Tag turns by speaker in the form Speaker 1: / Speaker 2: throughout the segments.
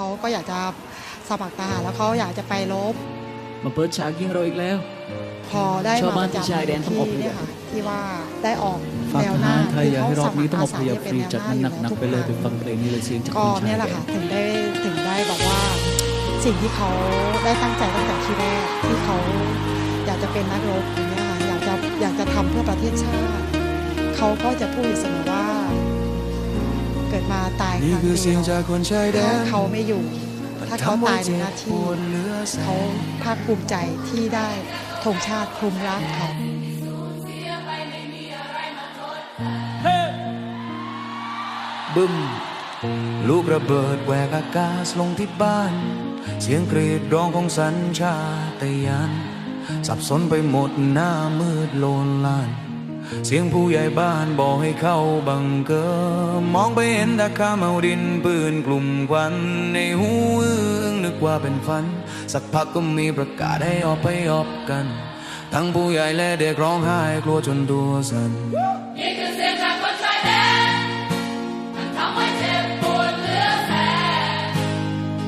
Speaker 1: เขาก็อยากจะสมัครทหารแล้วเขาอยากจะไปรบ
Speaker 2: มาเปิดฉากยิงเราอีกแล้ว
Speaker 1: พอได้
Speaker 2: ชาว
Speaker 1: มา
Speaker 2: บ้า
Speaker 1: ป
Speaker 2: น
Speaker 1: ระ
Speaker 2: ที่
Speaker 1: จำ
Speaker 2: ชายแดนต้องอบพยพ
Speaker 1: ที่เนี่ยค่ะที่ว่าได้ออก
Speaker 2: ฝาก
Speaker 1: แนว
Speaker 2: ท
Speaker 1: หน้า
Speaker 2: หารไทย
Speaker 1: คื
Speaker 2: อยากให้รอบนี้ต้องอบพยพฟรี
Speaker 1: เขา
Speaker 2: จัด
Speaker 1: ส
Speaker 2: มัน
Speaker 1: มัคร
Speaker 2: หนักๆไปเลยไปฟังเพลงนี้เลยเสียงจาก
Speaker 1: ก็
Speaker 2: คนชา
Speaker 1: เนี่ย
Speaker 2: ย
Speaker 1: แห
Speaker 2: แด
Speaker 1: ละค่ะ
Speaker 2: น
Speaker 1: ถึงได้ถึงได้บอกว่าสิ่งที่เขาได้ตั้งใจตั้งแต่ที่แรกที่เขาอยากจะเป็นนักรบอย่างเงี้ยค่ะอยากจะอยากจะทำเพื่อประเทศชาติ เขาก็จะพูดอยู่เสมอว่า
Speaker 3: นี่
Speaker 1: รั้ง
Speaker 3: คือ
Speaker 1: เดี
Speaker 3: เสีย
Speaker 1: ย
Speaker 3: ง
Speaker 1: ว
Speaker 3: จากคนชายแด
Speaker 1: ถ้านเขาไม่อยู่ ถ้าเขาตายในหน้าที่
Speaker 3: ปวดเหลือแส
Speaker 1: เขา
Speaker 3: น
Speaker 1: ภาคภูมิใจที่ได้ธงชาติคลุมร่างเขา
Speaker 3: บึ้มลูกระเบิดแหวกอากาศลงที่บ้าน เสียงกรีดร้องของสัญชาตญาณสับสนไปหมดหน้ามืดโลนลาน เสียงผู้ใหญ่บ้านบอกให้เข้าบังเกอร์มองไปเห็นตาข้ามเอาดินปืนกลุ่มควัน ในหูอึ้งนึกว่าเป็นฝัน สักพักก็มีประกาศให้ออกไปออกกัน ทั้งผู้ใหญ่และเด็กร้องไห้กลัวจนตัวสั่น
Speaker 4: นี่คือเสียงจากคนชายแดนมันทำให้เจ็บปวดเหลือแสน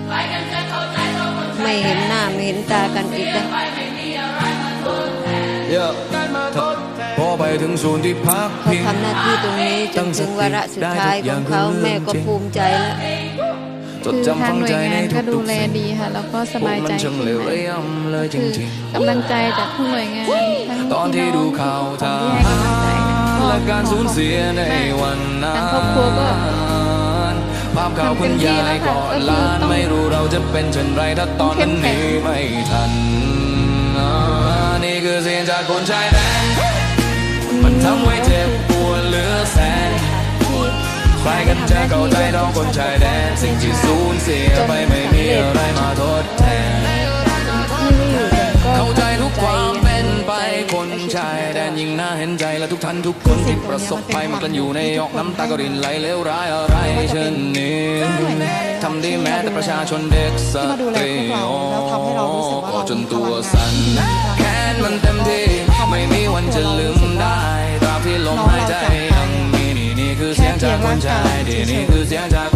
Speaker 4: ใครกันจะเข้าใจเราคนชายแดน
Speaker 5: ไม่เห็นหน้าไม่เห็นตากันอีกแล้ว
Speaker 4: ไป
Speaker 3: ถึงศูนย์ที่พัก
Speaker 5: เขา
Speaker 3: พิง
Speaker 5: ทำหน้าที่ตรงนี้จนถึงวาระสุดท้ายของเขาแม่ก็ภูมิใจแล้ว
Speaker 3: จด
Speaker 6: คือ
Speaker 3: จำ
Speaker 6: ทา
Speaker 3: ฝั
Speaker 6: ง
Speaker 3: ง
Speaker 6: หน่ว
Speaker 3: ใจ
Speaker 6: ย
Speaker 3: ใน
Speaker 6: งานก็ดู
Speaker 3: ทุกๆ
Speaker 6: แล
Speaker 3: สิ่ง
Speaker 6: ดีค่ะแล้วก็สบาย
Speaker 3: มั
Speaker 6: ใจ
Speaker 3: ช่าง
Speaker 6: ขึ้
Speaker 3: เหล
Speaker 6: น
Speaker 3: ว
Speaker 6: มา
Speaker 3: ระยำเลยจ
Speaker 6: คือ
Speaker 3: ริง
Speaker 6: กำลังใจจากทุกหน่วยงานทั้ง
Speaker 3: ๆตอนที่ดูข่าวท
Speaker 6: ที่ให้
Speaker 3: หากำ
Speaker 6: ลังใจนะ
Speaker 3: รและการสูญเสียในวันนั้น
Speaker 6: ทางครอบครัวก็
Speaker 3: ภาพข่าวคุณยายกอดหลานไม่รู้เราจะเป็นเช่นไรถ้าตอนนั้นหนี้ไม่ทันอ่านี่คือเสียงจากคนชายแดนมันทำให้เจ็บปวดเหลือแสนใครกันจะเข้าใจเราคนชายแดน สิ่งที่สูญเสียไปไม่มีอะไรมาทดแทน เข้าใจทุกความเป็นไปคนชายแดนยิ่งน่าเห็นใจและทุกท่านทุกคนที่ประสบภัยมันกันอยู่ในออกน้ำตากรินไหลเลวร้ายอะไรเช่นนี้ทำด้แม้แต่ประชาชนเด็กสตรี
Speaker 1: พวกเราแล้วทำให้เรารู้สึกว่าเรา
Speaker 3: จนตัว
Speaker 1: ลังงาน
Speaker 3: สั่นแค้นมันเต็มที่ไม่มีวันจะลืม คือเสียงจา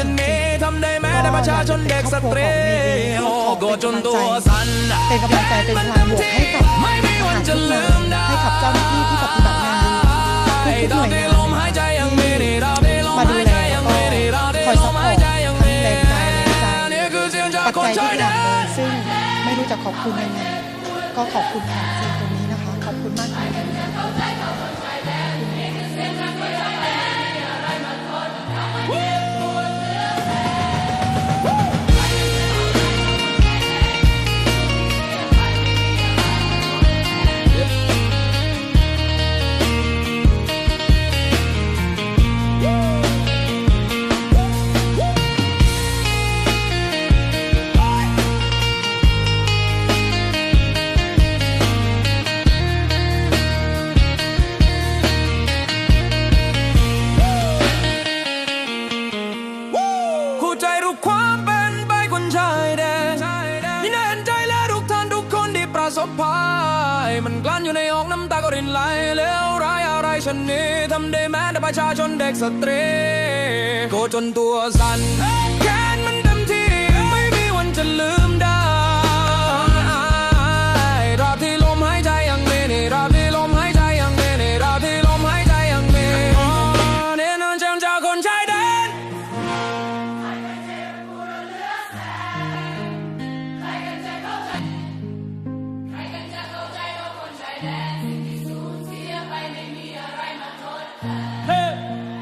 Speaker 3: ายอะไรฉันนี้ทำได้แม้แต่ประชาชนเด็กสตรีโอ้โกรธจนตัวสั่น
Speaker 1: เป็นกำลังใจเป็นพลังบวกให้กับ
Speaker 3: ไม่มี
Speaker 1: ท
Speaker 3: วัน
Speaker 1: หาร
Speaker 3: จะ
Speaker 1: ทุก
Speaker 3: ลื
Speaker 1: นาย
Speaker 3: มได้
Speaker 1: ให้กับเจ้าหน้าที่ที่ปฏิบัติงานทุกๆหน่วยงาน
Speaker 3: ลมหายใจยังมีนี่เราได้ลม
Speaker 1: มาดู
Speaker 3: หาย
Speaker 1: แล
Speaker 3: ใจยังมีนี่เราได้
Speaker 1: คอย
Speaker 3: ล
Speaker 1: ซัพ
Speaker 3: ม
Speaker 1: พอ
Speaker 3: หาย
Speaker 1: ร์ต
Speaker 3: ใจยังมี
Speaker 1: ทั้งแรงกายแรงใจ
Speaker 3: นี่คือเสียงจาก
Speaker 1: ปัจ
Speaker 3: คน
Speaker 1: จัยทุ
Speaker 3: ชากย
Speaker 1: อ
Speaker 3: แด
Speaker 1: ย่างเลย
Speaker 3: น
Speaker 1: ซึ่งไม่รู้จะขอบคุณยังไงก็ขอบคุณแทนสิ่งตรง อ
Speaker 3: ยู่ในอกน้ำตาก็รินไหลแล้วร้ายอะไรฉันนี้ทำได้แม้แต่ประชาชนเด็กสตรีโกจนตัวสั่นแค้นมัน